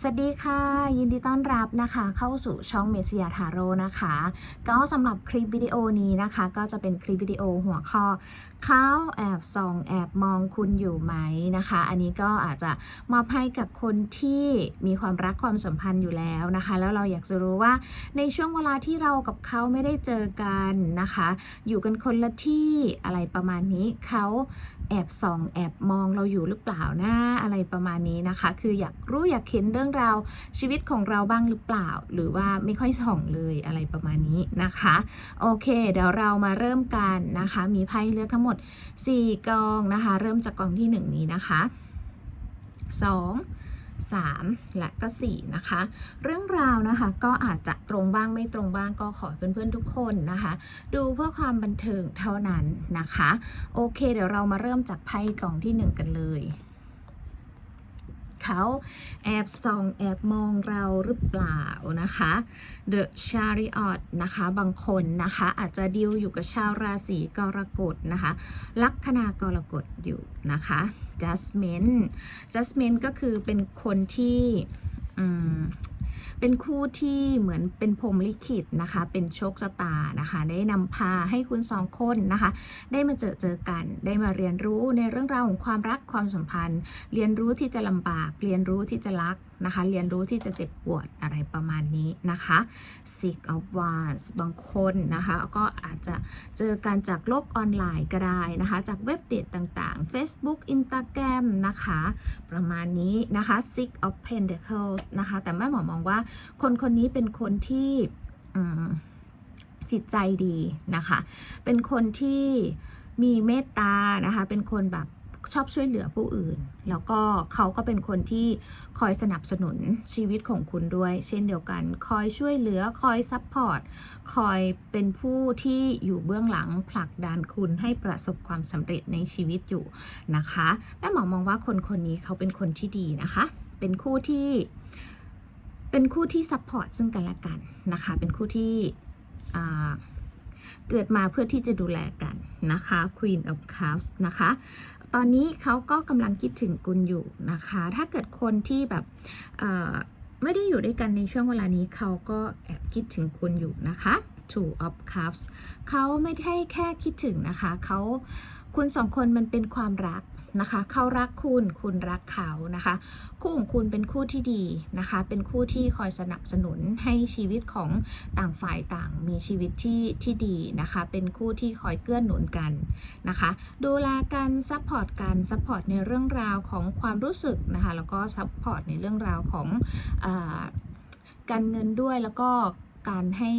สวัสดีค่ะ ยินดีต้อนรับนะคะเข้าสู่ช่องเมสยาทาโร่นะคะ ก็สำหรับคลิปวิดีโอนี้นะคะ ก็จะเป็นคลิปวิดีโอหัวข้อเขาแอบส่องแอบมองคุณอยู่ไหมนะคะ อันนี้ก็อาจจะมอบให้กับคนที่มีความรักความสัมพันธ์อยู่แล้วนะคะ แล้วเราอยากจะรู้ว่าในช่วงเวลาที่เรากับเขาไม่ได้เจอกันนะคะ อยู่กันคนละที่อะไรประมาณนี้เขาแอบส่องแอบมองเราอยู่หรือเปล่านะอะไรประมาณนี้นะคะ คืออยากรู้อยากเห็นเรื่องราวชีวิตของเราบ้างหรือเปล่า หรือว่าไม่ค่อยส่องเลยอะไรประมาณนี้นะคะ โอเค เดี๋ยวเรามาเริ่มกันนะคะ มีไพ่เลือกทั้งหมด 4กองนะคะ เริ่มจากกองที่ 1 นี้นะคะ 2 3 และก็4นะคะ เรื่องราวนะคะก็อาจจะตรงบ้างไม่ตรงบ้างก็ขอเพื่อนๆทุกคนนะคะ ดูเพื่อความบันเทิงเท่านั้นนะคะ โอเค เดี๋ยวเรามาเริ่มจากไพ่กล่องที่ 1 กันเลย เขาแอบส่องแอบมองเราหรือเปล่านะคะ The Chariot นะคะบางคนนะคะอาจจะดิวอยู่กับชาวราศีกรกฎนะคะ ลัคนากรกฎอยู่นะคะ Jasmine Jasmine ก็คือเป็นคนที่อืม เป็นคู่ที่เหมือนเป็นพรมลิขิตนะคะ เป็นโชคชะตานะคะ ได้นำพาให้คุณสองคนนะคะ ได้มาเจอเจอกัน ได้มาเรียนรู้ในเรื่องราวของความรักความสัมพันธ์ เรียนรู้ที่จะลำบาก เรียนรู้ที่จะรักนะคะ เรียนรู้ที่จะเจ็บปวดอะไรประมาณนี้นะคะ Six of Wands บางคนนะคะ ก็อาจจะเจอกันจากโลกออนไลน์ก็ได้นะคะ จากเว็บเดทต่างๆ Facebook Instagram นะคะ ประมาณนี้นะคะ Six of Pentacles นะคะ แต่แม่หมอมองว่าคนคนนี้เป็นคนที่จิตใจดีนะคะ เป็นคนที่มีเมตตานะคะ เป็นคนแบบ ชอบช่วยเหลือผู้อื่น แล้วก็เขาก็เป็นคนที่คอยสนับสนุนชีวิตของคุณด้วย เช่นเดียวกัน คอยช่วยเหลือคอยซัพพอร์ตคอยเป็นผู้ที่อยู่เบื้องหลังผลักดันคุณให้ประสบความสำเร็จในชีวิตอยู่นะคะแม่หมอมองว่าคนคนนี้เขาเป็นคนที่ดีนะคะ เป็นคู่ที่เป็นคู่ที่ซัพพอร์ตซึ่งกันและกันนะคะ เป็นคู่ที่เกิดมาเพื่อที่จะดูแลกันนะคะ Queen of Cups นะคะ ตอนนี้เขาก็กำลังคิดถึงคุณอยู่นะคะ ถ้าเกิดคนที่แบบไม่ได้อยู่ด้วยกันในช่วงเวลานี้เขาก็แอบคิดถึงคุณอยู่นะคะ Two of Cups เขาไม่ได้แค่คิดถึงนะคะ เขาคุณสองคนมันเป็นความรัก นะคะเขารักคุณคุณรักเขานะคะ คู่ของคุณเป็นคู่ที่ดีนะคะ เป็นคู่ที่คอยสนับสนุนให้ชีวิตของต่างฝ่ายต่างมีชีวิตที่ที่ดีนะคะ เป็นคู่ที่คอยเกื้อหนุนกันนะคะ ดูแลกันซัพพอร์ตกันซัพพอร์ตในเรื่องราวของความรู้สึกนะคะ แล้วก็ซัพพอร์ตในเรื่องราวของอการเงินด้วยแล้วก็การให้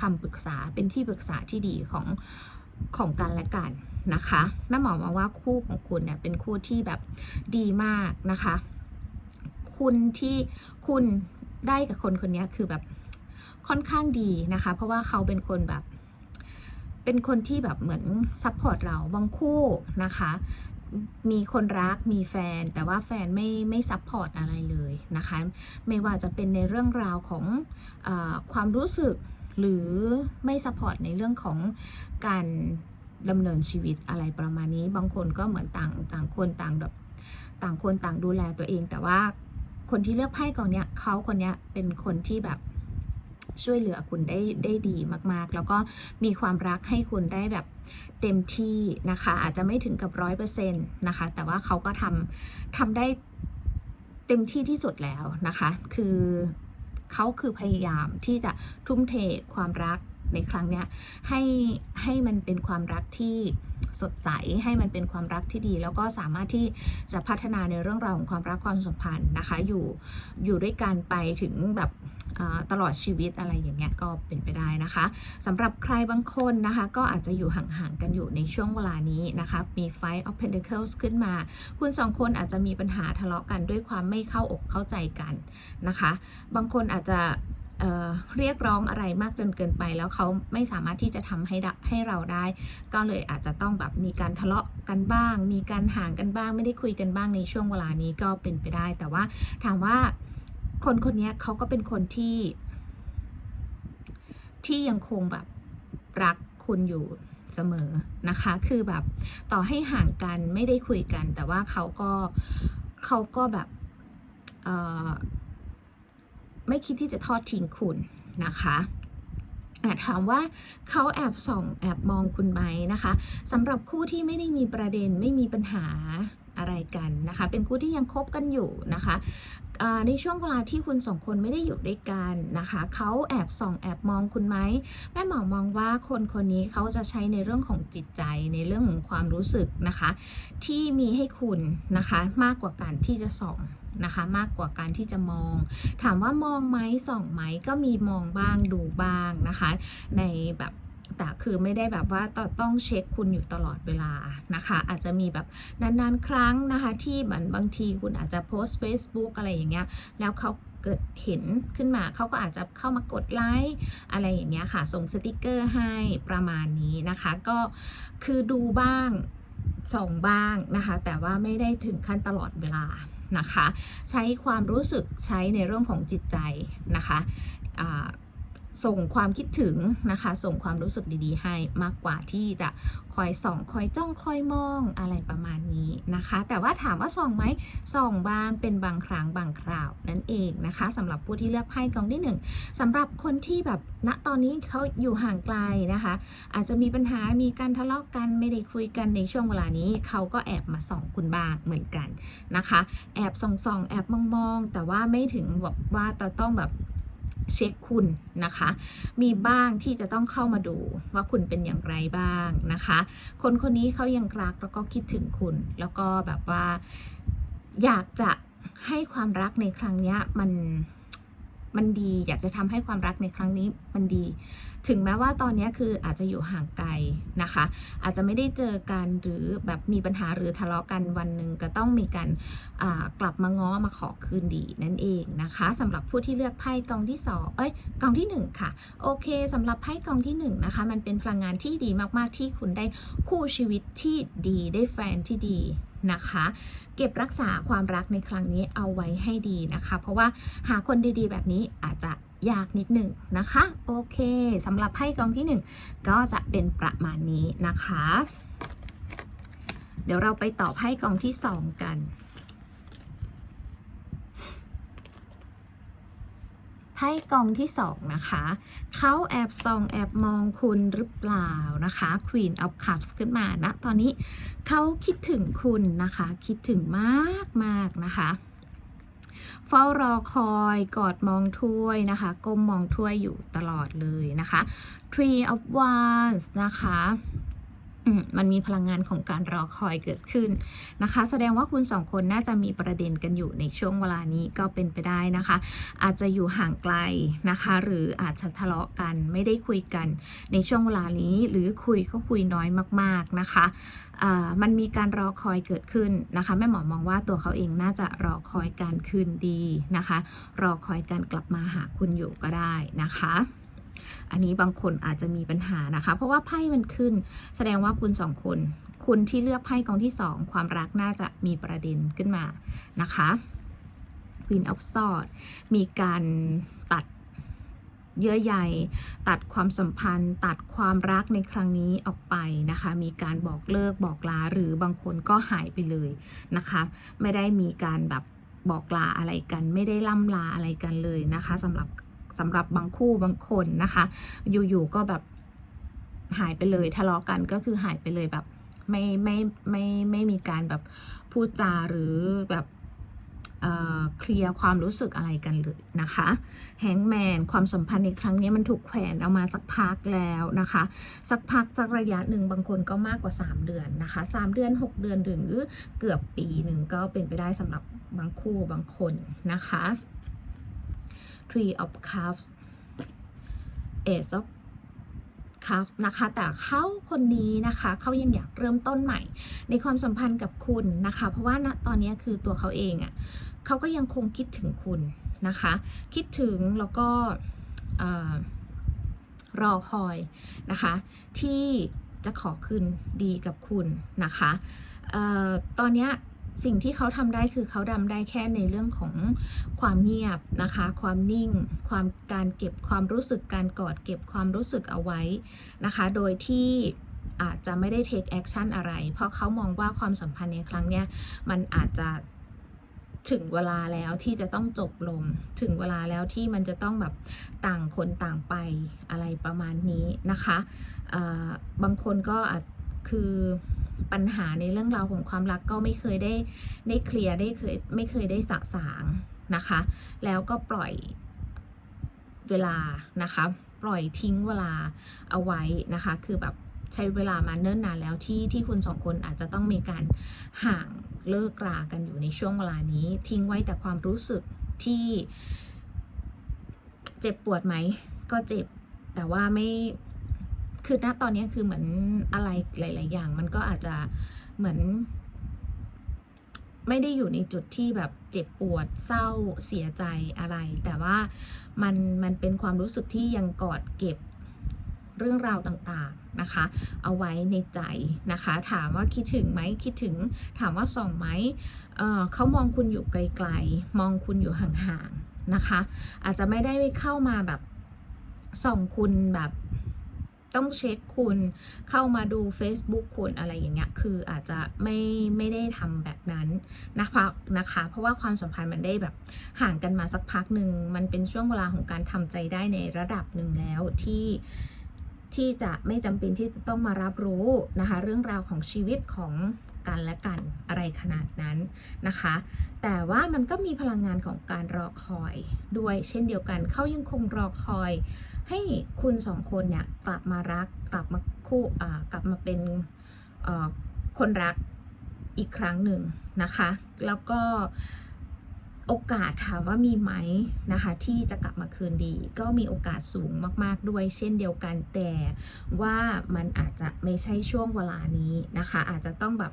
คำปรึกษาเป็นที่ปรึกษาที่ดีของ ของกันและกันนะคะแม่หมอมาว่าคู่ของคุณเนี่ยเป็นคู่ที่แบบดีมากนะคะ คุณที่คุณได้กับคนคนนี้คือแบบค่อนข้างดีนะคะ เพราะว่าเขาเป็นคนแบบ เป็นคนที่แบบเหมือนซัพพอร์ตเราบางคู่นะคะมีคนรักมีแฟน แต่ว่าแฟนไม่ไม่ซัพพอร์ตอะไรเลยนะคะ ไม่ว่าจะเป็นในเรื่องราวของอความรู้สึก หรือไม่ซัพพอร์ตในเรื่องของการดำเนินชีวิตอะไรประมาณนี้ บางคนก็เหมือนต่างต่างคนต่างแบบต่างคนต่างดูแลตัวเอง แต่ว่าคนที่เลือกไพ่กองเนี้ยเขาคนเนี้ยเป็นคนที่แบบช่วยเหลือคุณได้ได้ดีมากๆ แล้วก็มีความรักให้คุณได้แบบเต็มที่นะคะ อาจจะไม่ถึงกับร้อยเปอร์เซ็นต์นะคะ แต่ว่าเขาก็ทำทำได้เต็มที่ที่สุดแล้วนะคะ คือ เขาคือพยายามที่จะทุ่มเทความรักในครั้งเนี้ยให้ให้มันเป็นความรักที่สดใสให้มันเป็นความรักที่ดี แล้วก็สามารถที่จะพัฒนาในเรื่องราวของความรักความสัมพันธ์นะคะ อยู่อยู่ด้วยกันไปถึงแบบ ตลอดชีวิตอะไรอย่างเงี้ยก็เป็นไปได้นะคะสำหรับใครบางคนนะคะ ก็อาจจะอยู่ห่างๆกันอยู่ในช่วงเวลานี้นะคะมี Five of Pentacles ขึ้นมา คุณสองคนอาจจะมีปัญหาทะเลาะกันด้วยความไม่เข้าอกเข้าใจกันนะคะ บางคนอาจจะเเรียกร้องอะไรมากจนเกินไป แล้วเขาไม่สามารถที่จะทำให้ได้ให้เราได้ ก็เลยอาจจะต้องแบบมีการทะเลาะกันบ้าง มีการห่างกันบ้าง ไม่ได้คุยกันบ้างในช่วงเวลานี้ก็เป็นไปได้ แต่ว่าถามว่า คนคนนี้เขาก็เป็นคนที่ ที่ยังคงแบบรักคุณอยู่เสมอนะคะ คือแบบต่อให้ห่างกันไม่ได้คุยกัน แต่ว่าเขาก็เขาก็แบบไม่คิดที่จะทอดทิ้งคุณนะคะอะถามว่าเขาแอบส่องแอบมองคุณไหมนะคะสำหรับคู่ที่ไม่ได้มีประเด็นไม่มีปัญหาอะไรกันนะคะ เป็นคู่ที่ยังคบกันอยู่นะคะ ในช่วงเวลาที่คุณสองคนไม่ได้อยู่ด้วยกันนะคะเขาแอบส่องแอบมองคุณไหมแม่หมอมองว่าคนคนนี้เขาจะใช้ในเรื่องของจิตใจในเรื่องของความรู้สึกนะคะ ที่มีให้คุณนะคะมากกว่าการที่จะส่องนะคะมากกว่าการที่จะมอง ถามว่ามองไหมส่องไหมก็มีมองบ้างดูบ้างนะคะ ในแบบ แต่คือไม่ได้แบบว่าต้องต้องเช็คคุณอยู่ตลอดเวลานะคะ อาจจะมีแบบนานๆ ครั้งนะคะ ที่เหมือนบางทีคุณอาจจะโพสต์ Facebook อะไรอย่างเงี้ยแล้วเขาเกิดเห็นขึ้นมาเขาก็อาจจะเข้ามากดไลค์อะไรอย่างเงี้ยค่ะ ส่งสติกเกอร์ให้ประมาณนี้นะคะ ก็คือดูบ้างส่องบ้างนะคะ แต่ว่าไม่ได้ถึงขั้นตลอดเวลานะคะ ใช้ความรู้สึกใช้ในเรื่องของจิตใจนะคะ ส่งความคิดถึงนะคะ ส่งความรู้สึกดีๆ ให้มากกว่าที่จะคอยส่องคอยจ้องคอยมองอะไรประมาณนี้นะคะ แต่ว่าถามว่าส่องไหมส่องบ้างเป็นบางครั้งบางคราวนั่นเองนะคะสำหรับผู้ที่เลือกไพ่กองที่หนึ่งสำหรับคนที่แบบณตอนนี้เขาอยู่ห่างไกลนะคะ อาจจะมีปัญหามีการทะเลาะกันไม่ได้คุยกันในช่วงเวลานี้เขาก็แอบมาส่องคุณบ้างเหมือนกันนะคะ แอบส่องๆแอบมองๆ แต่ว่าไม่ถึงแบบว่าจะต้องแบบ เช็คคุณนะคะ มีบ้างที่จะต้องเข้ามาดูว่าคุณเป็นอย่างไรบ้างนะคะ คนคนนี้เขายังรักแล้วก็คิดถึงคุณ แล้วก็แบบว่าอยากจะให้ความรักในครั้งนี้มัน มันดี อยากจะทำให้ความรักในครั้งนี้มันดี ถึงแม้ว่าตอนนี้คืออาจจะอยู่ห่างไกลนะคะ อาจจะไม่ได้เจอกันหรือแบบมีปัญหาหรือทะเลาะกันวันหนึ่งก็ต้องมีการกลับมาง้อมาขอคืนดีนั่นเองนะคะสำหรับผู้ที่เลือกไพ่กองที่สองเอ้ยกองที่หนึ่งค่ะ โอเคสำหรับไพ่กองที่หนึ่งนะคะมันเป็นพลังงานที่ดีมากๆที่คุณได้คู่ชีวิตที่ดีได้แฟนที่ดี นะคะ เก็บรักษาความรักในครั้งนี้เอาไว้ให้ดีนะคะ เพราะว่าหาคนดีๆ แบบนี้อาจจะยากนิดหนึ่งนะคะ โอเคสำหรับไพ่กองที่หนึ่งก็จะเป็นประมาณนี้นะคะ เดี๋ยวเราไปต่อไพ่กองที่สองกัน พ่กองที่สองนะคะ เขาแอบส่องแอบมองคุณหรือเปล่านะคะ Queen of Cups ขึ้นมานะตอนนี้เขาคิดถึงคุณนะคะ คิดถึงมากมากนะคะเฝ้ารอคอยกอดมองถ้วยนะคะก้มมองถ้วยอยู่ตลอดเลยนะคะ Tree of Wands นะคะ มันมีพลังงานของการรอคอยเกิดขึ้นนะคะ แสดงว่าคุณสองคนน่าจะมีประเด็นกันอยู่ในช่วงเวลานี้ก็เป็นไปได้นะคะ อาจจะอยู่ห่างไกลนะคะ หรืออาจจะทะเลาะกันไม่ได้คุยกันในช่วงเวลานี้ หรือคุยก็คุยน้อยมากๆนะคะมันมีการรอคอยเกิดขึ้นนะคะแม่หมอมองว่าตัวเขาเองน่าจะรอคอยการคืนดีนะคะ รอคอยการกลับมาหาคุณอยู่ก็ได้นะคะ อันนี้บางคนอาจจะมีปัญหานะคะ เพราะว่าไพ่มันขึ้น แสดงว่าคุณสองคน คุณที่เลือกไพ่กองที่สองความรักน่าจะมีประเด็นขึ้นมานะคะ Queen of Swords มีการตัดเยื่อใยตัดความสัมพันธ์ ตัดความรักในครั้งนี้ออกไปนะคะ มีการบอกเลิกบอกลาหรือบางคนก็หายไปเลยนะคะ ไม่ได้มีการแบบบอกลาอะไรกัน ไม่ได้ล่ำลาอะไรกันเลยนะคะสำหรับ สำหรับบางคู่บางคนนะคะ อยู่ๆก็แบบหายไปเลยทะเลาะกันก็คือหายไปเลยแบบไม่ไม่ไม่ไม่มีการแบบพูดจาหรือแบบเอ่อเคลียร์ความรู้สึกอะไรกันเลยนะคะแฮงแมนความสัมพันธ์ในครั้งนี้มันถูกแขวนเอามาสักพักแล้วนะคะ สักพักสักระยะหนึ่งบางคนก็มากกว่า 3 เดือนนะคะ 3 เดือน 6 เดือนหรือเกือบปีหนึ่งก็เป็นไปได้สำหรับบางคู่บางคนนะคะ Three of Cups Ace of Cups นะคะแต่เขาคนนี้นะคะเขายังอยากเริ่มต้นใหม่ ในความสัมพันธ์กับคุณนะคะ เพราะว่าณตอนนี้คือตัวเขาเองอะ่ะเขาก็ยังคงคิดถึงคุณนะคะ คิดถึงแล้วก็รอคอยนะคะ ที่จะขอคืนดีกับคุณนะคะออตอนนี้ สิ่งที่เขาทำได้คือเขาดำได้แค่ในเรื่องของความเงียบนะคะ ความนิ่ง ความการเก็บความรู้สึกการกอดเก็บความรู้สึกเอาไว้นะคะ โดยที่อาจจะไม่ได้ take action อะไร เพราะเขามองว่าความสัมพันธ์ในครั้งเนี้ยมันอาจจะถึงเวลาแล้วที่จะต้องจบลง ถึงเวลาแล้วที่มันจะต้องแบบต่างคนต่างไปอะไรประมาณนี้นะคะ บางคนก็อาจคือ ปัญหาในเรื่องราวของความรักก็ไม่เคยได้ได้เคลียร์ได้เคยไม่เคยได้สะสางนะคะ แล้วก็ปล่อยเวลานะคะ ปล่อยทิ้งเวลาเอาไว้นะคะ คือแบบใช้เวลามาเนิ่นนานแล้วที่ที่คุณสองคนอาจจะต้องมีการห่างเลิกรากันอยู่ในช่วงเวลานี้ ทิ้งไว้แต่ความรู้สึกที่เจ็บปวดไหม ก็เจ็บแต่ว่าไม่ คือณตอนนี้คือเหมือนอะไรหลาย ๆ อย่าง มันก็อาจจะเหมือน ไม่ได้อยู่ในจุดที่แบบเจ็บปวดเศร้าเสียใจอะไร แต่ว่ามันมันเป็นความรู้สึกที่ยังกอดเก็บเรื่องราวต่างๆนะคะ เอาไว้ในใจนะคะ ถามว่าคิดถึงไหมคิดถึงถามว่าส่องไหมเออเขามองคุณอยู่ไกล ๆ มองคุณอยู่ห่างๆนะคะ อาจจะไม่ได้เข้ามาแบบส่องคุณแบบ ต้องเช็คคุณเข้ามาดู Facebook คุณอะไรอย่างเงี้ยคืออาจจะไม่ไม่ได้ทำแบบนั้นนะคะนะคะ เพราะว่าความสัมพันธ์มันได้แบบห่างกันมาสักพักหนึ่งมันเป็นช่วงเวลาของการทำใจได้ในระดับหนึ่งแล้วที่ ที่จะไม่จำเป็นที่จะต้องมารับรู้นะคะ เรื่องราวของชีวิตของกันและกันอะไรขนาดนั้นนะคะ แต่ว่ามันก็มีพลังงานของการรอคอยด้วยเช่นเดียวกันเขายังคงรอคอย ให้คุณสองคนเนี่ยกลับมารักกลับมาคู่กลับมาเป็นคนรักอีกครั้งหนึ่งนะคะ แล้วก็ โอกาสถามว่ามีไหมนะคะ ที่จะกลับมาคืนดี ก็มีโอกาสสูงมากๆด้วย เช่นเดียวกันแต่ว่ามันอาจจะไม่ใช่ช่วงเวลานี้นะคะ อาจจะต้องแบบ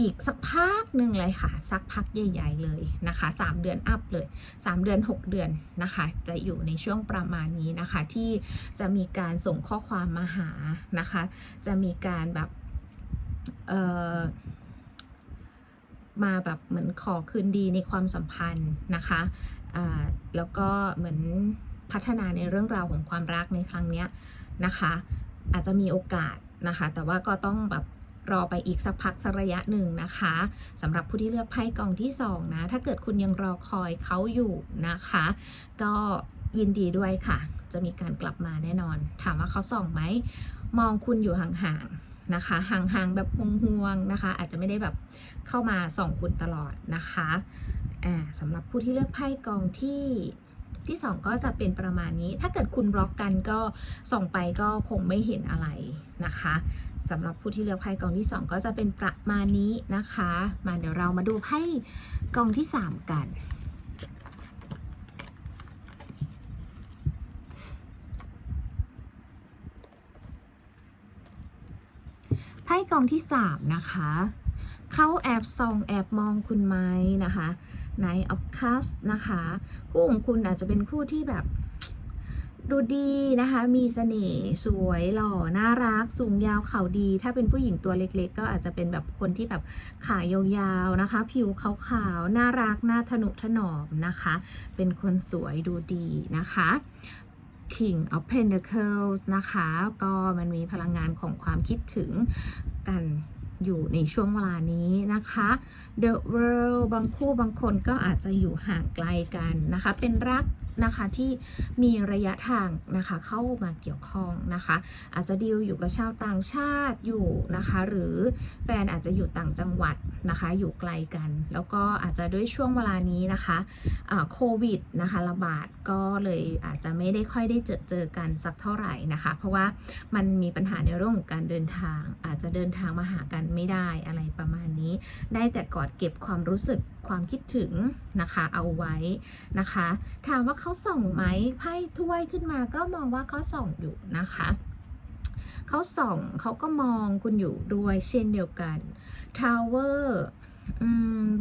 อีกสักพักหนึ่งเลยค่ะ สักพักใหญ่ ๆ เลยนะคะ 3 เดือนอัพเลย 3 เดือน 6 เดือนนะคะ จะอยู่ในช่วงประมาณนี้นะคะ ที่จะมีการส่งข้อความมาหานะคะ จะมีการแบบเอ่อ มาแบบเหมือนขอคืนดีในความสัมพันธ์นะคะแล้วก็เหมือนพัฒนาในเรื่องราวของความรักในครั้งนี้นะคะ อาจจะมีโอกาสนะคะ แต่ว่าก็ต้องแบบรอไปอีกสักพักสักระยะหนึ่งนะคะสำหรับผู้ที่เลือกไพ่กองที่2นะถ้าเกิดคุณยังรอคอยเขาอยู่นะคะ ก็ยินดีด้วยค่ะ จะมีการกลับมาแน่นอน ถามว่าเขาส่องไหม มองคุณอยู่ห่างๆ นะคะห่างๆแบบห่วงๆนะคะ อาจจะไม่ได้แบบเข้ามาส่องคุณตลอดนะคะอ่าสำหรับผู้ที่เลือกไพ่กองที่ที่2ก็จะเป็นประมาณนี้ ถ้าเกิดคุณบล็อกกันก็ส่องไปก็คงไม่เห็นอะไรนะคะสำหรับผู้ที่เลือกไพ่กองที่ 2 ก็จะเป็นประมาณนี้นะคะ มาเดี๋ยวเรามาดูไพ่กองที่ 3 กัน ไพ่กองที่ 3 นะคะ เขาแอบส่องแอบมองคุณไหมนะคะ Knight of Cups นะคะ คู่ของคุณอาจจะเป็นคู่ที่แบบดูดีนะคะ มีเสน่ห์สวยหล่อ น่ารัก สูงยาวเข่าดี ถ้าเป็นผู้หญิงตัวเล็กๆ ก็อาจจะเป็นแบบคนที่แบบขายาวๆนะคะ ผิวขาวๆ น่ารัก น่าทนุถนอมนะคะ เป็นคนสวยดูดีนะคะ King of Pentacles นะคะ ก็มันมีพลังงานของความคิดถึงกันอยู่ในช่วงเวลานี้นะคะ The World บางคู่บางคนก็อาจจะอยู่ห่างไกลกันนะคะ เป็นรัก นะคะที่มีระยะทางนะคะเข้ามาเกี่ยวข้องนะคะ อาจจะดีลอยู่กับชาวต่างชาติอยู่นะคะ หรือแฟนอาจจะอยู่ต่างจังหวัดนะคะ อยู่ไกลกัน แล้วก็อาจจะด้วยช่วงเวลานี้นะคะโควิดนะคะระบาดก็เลยอาจจะไม่ได้ค่อยได้เจอเจอกันสักเท่าไหร่นะคะ เพราะว่ามันมีปัญหาในเรื่องของการเดินทาง อาจจะเดินทางมาหากันไม่ได้อะไรประมาณนี้ ได้แต่กอดเก็บความรู้สึก ความคิดถึงนะคะเอาไว้นะคะ ถามว่าเขาส่องไหมไพ่ถ้วยขึ้นมาก็มองว่าเขาส่องอยู่นะคะเขาส่องเขาก็มองคุณอยู่ด้วยเช่นเดียวกันทาวเวอร์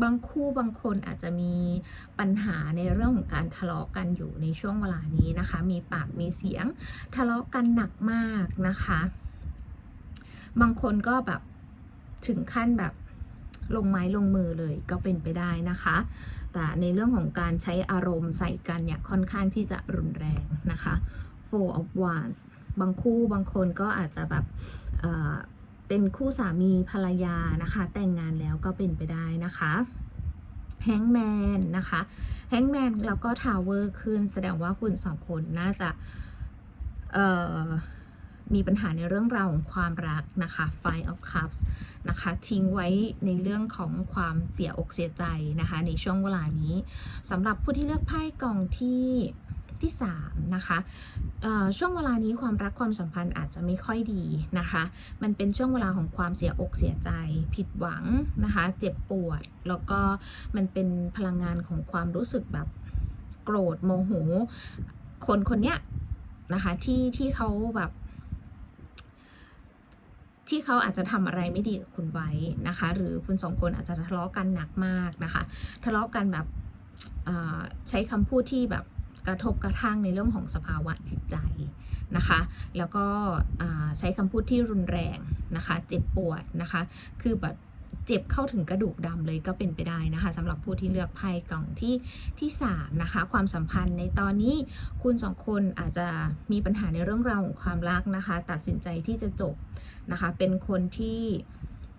บางคู่บางคนอาจจะมีปัญหาในเรื่องของการทะเลาะกันอยู่ในช่วงเวลานี้นะคะ มีปากมีเสียงทะเลาะกันหนักมากนะคะ บางคนก็แบบถึงขั้นแบบ ลงไม้ลงมือเลยก็เป็นไปได้นะคะ แต่ในเรื่องของการใช้อารมณ์ใส่กันเนี่ยค่อนข้างที่จะรุนแรงนะคะ Four of Wands บางคู่บางคนก็อาจจะแบบเเป็นคู่สามีภรรยานะคะ แต่งงานแล้วก็เป็นไปได้นะคะแฮงแมนนะคะแฮงแมนแล้วก็ทาวเวอร์ขึ้นแสดงว่าคุณสองคนน่าจะ เอ่อ มีปัญหาในเรื่องราวของความรักนะคะ Five of Cups นะคะ ทิ้งไว้ในเรื่องของความเสียอกเสียใจนะคะ ในช่วงเวลานี้สำหรับผู้ที่เลือกไพ่กองที่ที่3นะคะช่วงเวลานี้ความรักความสัมพันธ์อาจจะไม่ค่อยดีนะคะ มันเป็นช่วงเวลาของความเสียอกเสียใจ ผิดหวังนะคะ เจ็บปวด แล้วก็มันเป็นพลังงานของความรู้สึกแบบโกรธโมโห คนคนเนี้ยนะคะที่ที่เขาแบบ ที่เขาอาจจะทำอะไรไม่ดีกับคุณไว้นะคะ หรือคุณสองคนอาจจะทะเลาะกันหนักมากนะคะ ทะเลาะกันแบบใช้คำพูดที่แบบกระทบกระทั่งในเรื่องของสภาวะจิตใจนะคะ แล้วก็ใช้คำพูดที่รุนแรงนะคะ เจ็บปวดนะคะ คือแบบ เจ็บเข้าถึงกระดูกดำเลยก็เป็นไปได้นะคะสำหรับผู้ที่เลือกไพ่กล่องที่ที่3นะคะความสัมพันธ์ในตอนนี้คุณสองคนอาจจะมีปัญหาในเรื่องราวของความรักนะคะ ตัดสินใจที่จะจบนะคะ เป็นคนที่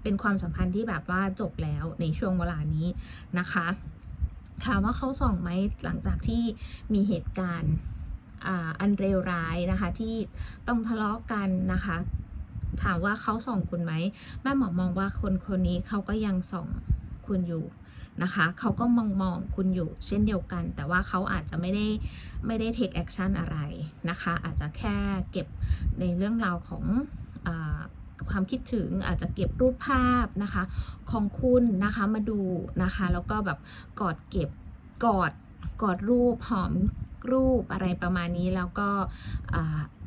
เป็นความสัมพันธ์ที่แบบว่าจบแล้วในช่วงเวลานี้นะคะถามว่าเขาส่องไหมหลังจากที่มีเหตุการณ์อันเลวร้ายนะคะที่ต้องทะเลาะกันนะคะ ถามว่าเขาส่องคุณไหมแม่หมอมองว่าคนคนนี้เขาก็ยังส่องคุณอยู่นะคะเขาก็มองมองคุณอยู่เช่นเดียวกัน แต่ว่าเขาอาจจะไม่ได้ไม่ได้ take action อะไรนะคะ อาจจะแค่เก็บในเรื่องราวของอความคิดถึงอาจจะเก็บรูปภาพนะคะ ของคุณนะคะมาดูนะคะ แล้วก็แบบกอดเก็บกอดกอดรูปหอมรูปอะไรประมาณนี้แล้วก็อ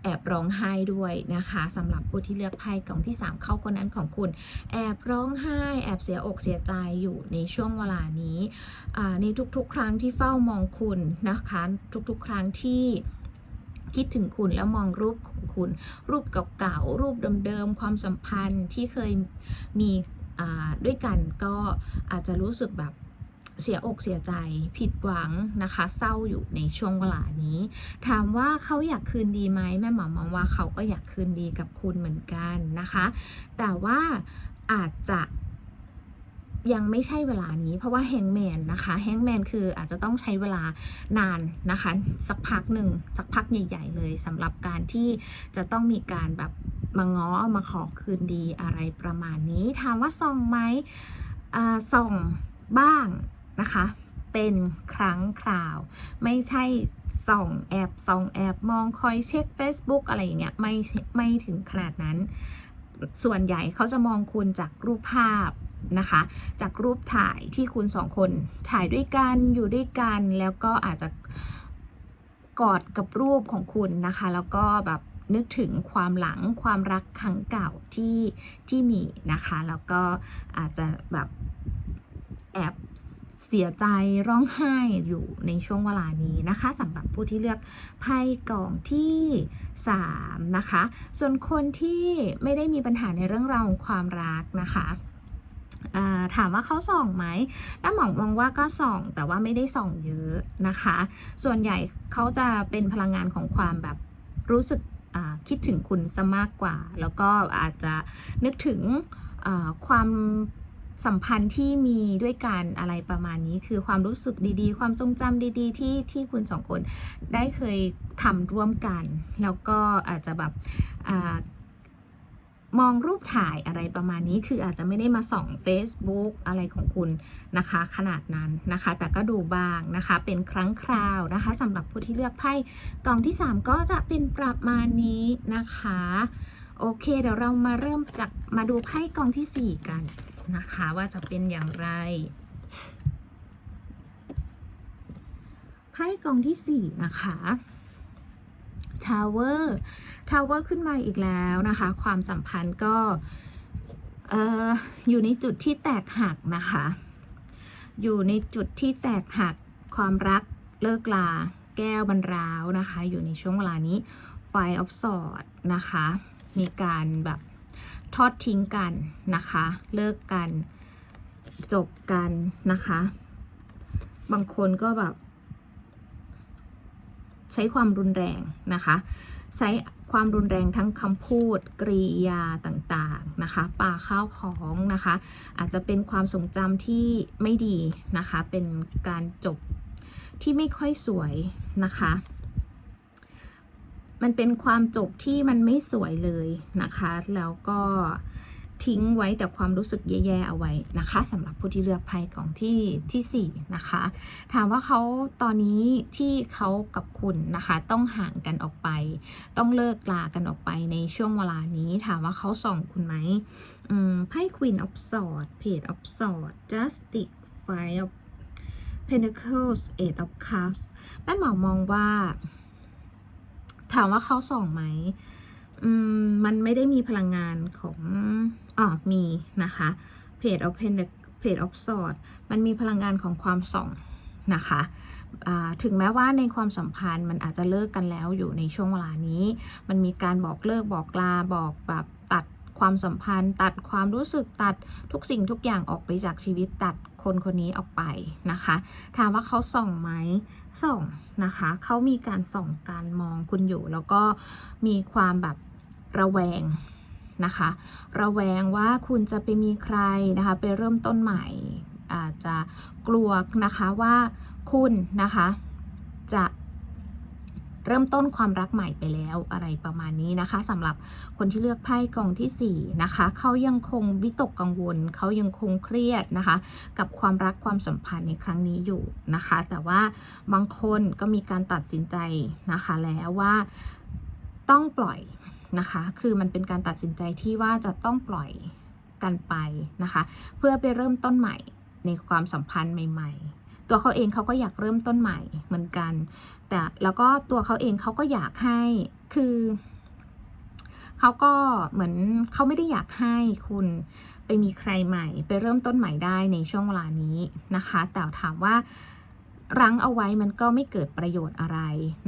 แอบร้องไห้ด้วยนะคะสำหรับผู้ที่เลือกไพ่กล่องที่ 3 เข้าคนนั้นของคุณ แอบร้องไห้ แอบเสียอกเสียใจอยู่ในช่วงเวลานี้ในทุกๆ ครั้งที่เฝ้ามองคุณนะคะ ทุกๆ ครั้งที่คิดถึงคุณแล้วมองรูปของคุณ รูปเก่าๆ รูปเดิมๆ ความสัมพันธ์ที่เคยมีด้วยกันก็อาจจะรู้สึกแบบ เสียอกเสียใจผิดหวังนะคะ เศร้าอยู่ในช่วงเวลานี้ ถามว่าเขาอยากคืนดีไหมแม่หมอมองว่าเขาก็อยากคืนดีกับคุณเหมือนกันนะคะ แต่ว่าอาจจะยังไม่ใช่เวลานี้เพราะว่าแฮงแมนนะคะแฮงแมนคืออาจจะต้องใช้เวลานานนะคะ สักพักหนึ่งสักพักใหญ่ ๆ เลยสำหรับการที่จะต้องมีการแบบมาง้อมาขอคืนดีอะไรประมาณนี้ ถามว่าส่องไหมส่องบ้าง นะคะ เป็นครั้งคราว ไม่ใช่ส่องแอบส่องแอบมองคอยเช็ค Facebook อะไรอย่างเงี้ยไม่ไม่ถึงขนาดนั้น ส่วนใหญ่เขาจะมองคุณจากรูปภาพนะคะ จากรูปถ่ายที่คุณสองคนถ่ายด้วยกันอยู่ด้วยกันแล้วก็อาจจะกอดกับรูปของคุณนะคะ แล้วก็แบบนึกถึงความหลังความรักครั้งเก่าที่ที่มีนะคะ แล้วก็อาจจะแบบแอบ เสียใจร้องไห้อยู่ในช่วงเวลานี้นะคะสำหรับผู้ที่เลือกไพ่กล่องที่3นะคะ ส่วนคนที่ไม่ได้มีปัญหาในเรื่องราวของความรักนะคะถามว่าเขาส่องไหมน้าหมองมองว่าก็ส่อง แต่ว่าไม่ได้ส่องเยอะนะคะ ส่วนใหญ่เขาจะเป็นพลังงานของความแบบรู้สึกคิดถึงคุณซะมากกว่า แล้วก็อาจจะนึกถึงความ สัมพันธ์ที่มีด้วยกันอะไรประมาณนี้ คือความรู้สึกดีๆ ความทรงจำดี ๆ ที่ที่คุณสองคนได้เคยทำร่วมกัน แล้วก็อาจจะแบบอมองรูปถ่ายอะไรประมาณนี้คืออาจจะไม่ได้มาส่อง Facebook อะไรของคุณนะคะ ขนาดนั้นนะคะ แต่ก็ดูบ้างนะคะ เป็นครั้งคราวนะคะสำหรับผู้ที่เลือกไพ่กล่องที่ 3 ก็จะเป็นประมาณนี้นะคะ โอเคเดี๋ยวเรามาเริ่มจากมาดูไพ่กองที่ 4 กัน นะคะว่าจะเป็นอย่างไรไพ่กองที่ 4 นะคะ Tower Tower ขึ้นมาอีกแล้วนะคะ ความสัมพันธ์ก็อออยู่ในจุดที่แตกหักนะคะ อยู่ในจุดที่แตกหักความรักเลิกลา แก้วบรรร้าวนะคะ อยู่ในช่วงเวลานี้ Five of Swords นะคะ มีการแบบ ทอดทิ้งกันนะคะ เลิกกัน จบกันนะคะ บางคนก็แบบ ใช้ความรุนแรงนะคะ ใช้ความรุนแรงทั้งคำพูดกริยาต่างๆนะคะปาข้าวของนะคะ อาจจะเป็นความทรงจำที่ไม่ดีนะคะ เป็นการจบที่ไม่ค่อยสวยนะคะ มันเป็นความจบที่มันไม่สวยเลยนะคะ แล้วก็ทิ้งไว้แต่ความรู้สึกแย่ๆเอาไว้นะคะสำหรับผู้ที่เลือกไพ่กล่องที่ที่สี่นะคะ ถามว่าเขาตอนนี้ที่เขากับคุณนะคะ ต้องห่างกันออกไป ต้องเลิกลากันออกไปในช่วงเวลานี้ ถามว่าเขาส่องคุณไหมอืมไพ่ Queen of Swords Page of Swords Justice Five of Pentacles Eight of Cups แม่หมอมองว่า ถามว่าเขาส่องไหมอืมมันไม่ได้มีพลังงานของอ๋อมีนะคะเพจ of Pentac Page of sword มันมีพลังงานของความส่องนะคะอ่าถึงแม้ว่าในความสัมพันธ์มันอาจจะเลิกกันแล้วอยู่ในช่วงเวลานี้ มันมีการบอกเลิกบอกลาบอกแบบ ความสัมพันธ์ ตัดความรู้สึกตัดทุกสิ่งทุกอย่างออกไปจากชีวิตตัดคนคนนี้ออกไปนะคะ ถามว่าเขาส่องไหมส่องนะคะ เขามีการส่องการมองคุณอยู่ แล้วก็มีความแบบระแวงนะคะ ระแวงว่าคุณจะไปมีใครนะคะ ไปเริ่มต้นใหม่ อาจจะกลัวนะคะว่าคุณนะคะจะ เริ่มต้นความรักใหม่ไปแล้วอะไรประมาณนี้นะคะสำหรับคนที่เลือกไพ่กองที่สี่นะคะเขายังคงวิตกกังวลเขายังคงเครียดนะคะ กับความรักความสัมพันธ์ในครั้งนี้อยู่นะคะ แต่ว่าบางคนก็มีการตัดสินใจนะคะแล้วว่าต้องปล่อยนะคะ คือมันเป็นการตัดสินใจที่ว่าจะต้องปล่อยกันไปนะคะ เพื่อไปเริ่มต้นใหม่ในความสัมพันธ์ใหม่ ๆ ตัวเขาเองเขาก็อยากเริ่มต้นใหม่เหมือนกัน แต่แล้วก็ตัวเขาเองเขาก็อยากให้คือเขาก็เหมือนเขาไม่ได้อยากให้คุณไปมีใครใหม่ ไปเริ่มต้นใหม่ได้ในช่วงเวลานี้นะคะ แต่ถามว่ารั้งเอาไว้มันก็ไม่เกิดประโยชน์อะไร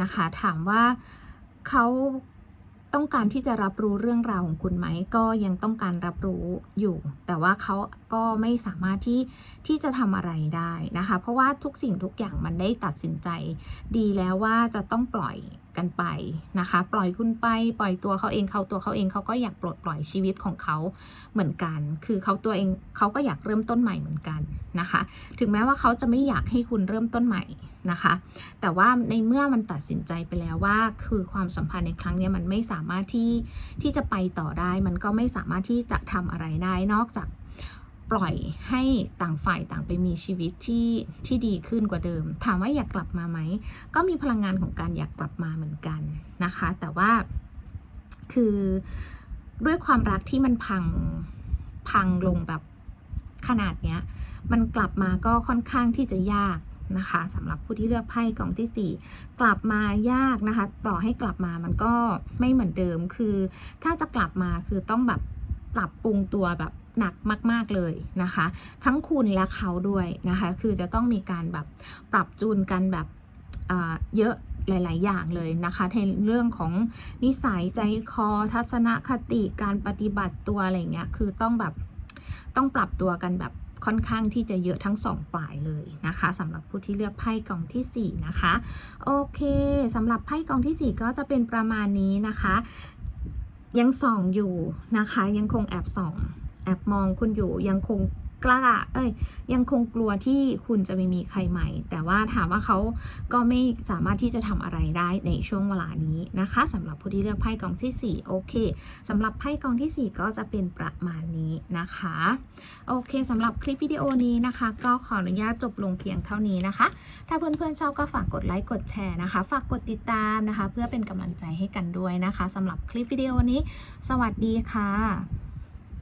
นะคะ ถามว่าเขา ต้องการที่จะรับรู้เรื่องราวของคุณไหม ก็ยังต้องการรับรู้อยู่ แต่ว่าเขาก็ไม่สามารถที่ที่จะทำอะไรได้นะคะ เพราะว่าทุกสิ่งทุกอย่างมันได้ตัดสินใจ ดีแล้วว่าจะต้องปล่อยกันไปนะคะ ปล่อยคุณไปปล่อยตัวเขาเองเขาตัวเขาเองเขาก็อยากปลดปล่อยชีวิตของเขาเหมือนกัน คือเขาตัวเองเขาก็อยากเริ่มต้นใหม่เหมือนกันนะคะ ถึงแม้ว่าเขาจะไม่อยากให้คุณเริ่มต้นใหม่นะคะ แต่ว่าในเมื่อมันตัดสินใจไปแล้วว่า คือความสัมพันธ์ในครั้งนี้มันไม่สามารถที่ที่จะไปต่อได้ มันก็ไม่สามารถที่จะทำอะไรได้นอกจาก ปล่อยให้ต่างฝ่ายต่างไปมีชีวิตที่ที่ดีขึ้นกว่าเดิม ถามว่าอยากกลับมาไหม ก็มีพลังงานของการอยากกลับมาเหมือนกันนะคะ แต่ว่าคือด้วยความรักที่มันพังพังลงแบบขนาดเนี้ย มันกลับมาก็ค่อนข้างที่จะยากนะคะสำหรับผู้ที่เลือกไพ่กล่องที่ 4 กลับมายากนะคะ ต่อให้กลับมามันก็ไม่เหมือนเดิมคือ ถ้าจะกลับมาคือต้องแบบปรับปรุงตัวแบบ หนักมาก ๆ เลยนะคะ ทั้งคุณและเขาด้วยนะคะ คือจะต้องมีการแบบปรับจูนกันแบบเยอะหลาย ๆ อย่างเลยนะคะในเรื่องของนิสัยใจคอทัศนคติการปฏิบัติตัวอะไรเงี้ยคือต้องแบบต้องปรับตัวกันแบบค่อนข้างที่จะเยอะทั้งสองฝ่ายเลยนะคะสำหรับผู้ที่เลือกไพ่กองที่ 4 นะคะ โอเคสำหรับไพ่กองที่ 4 ก็จะเป็นประมาณนี้นะคะ ยังส่องอยู่นะคะยังคงแอบส่อง แอบมองคุณอยู่ยังคงกล้า เอ้ย ยังคงกลัวที่คุณจะไม่มีใครใหม่ แต่ว่าถามว่าเขาก็ไม่สามารถที่จะทำอะไรได้ในช่วงเวลานี้นะคะสำหรับผู้ที่เลือกไพ่กองที่ 4 โอเคสำหรับไพ่กองที่ 4 ก็จะเป็นประมาณนี้นะคะ โอเคสำหรับคลิปวิดีโอนี้นะคะ ก็ขออนุญาตจบลงเพียงเท่านี้นะคะ ถ้าเพื่อนๆชอบก็ฝากกดไลค์กดแชร์นะคะ ฝากกดติดตามนะคะ เพื่อเป็นกำลังใจให้กันด้วยนะคะสำหรับคลิปวิดีโอนี้ สวัสดีค่ะ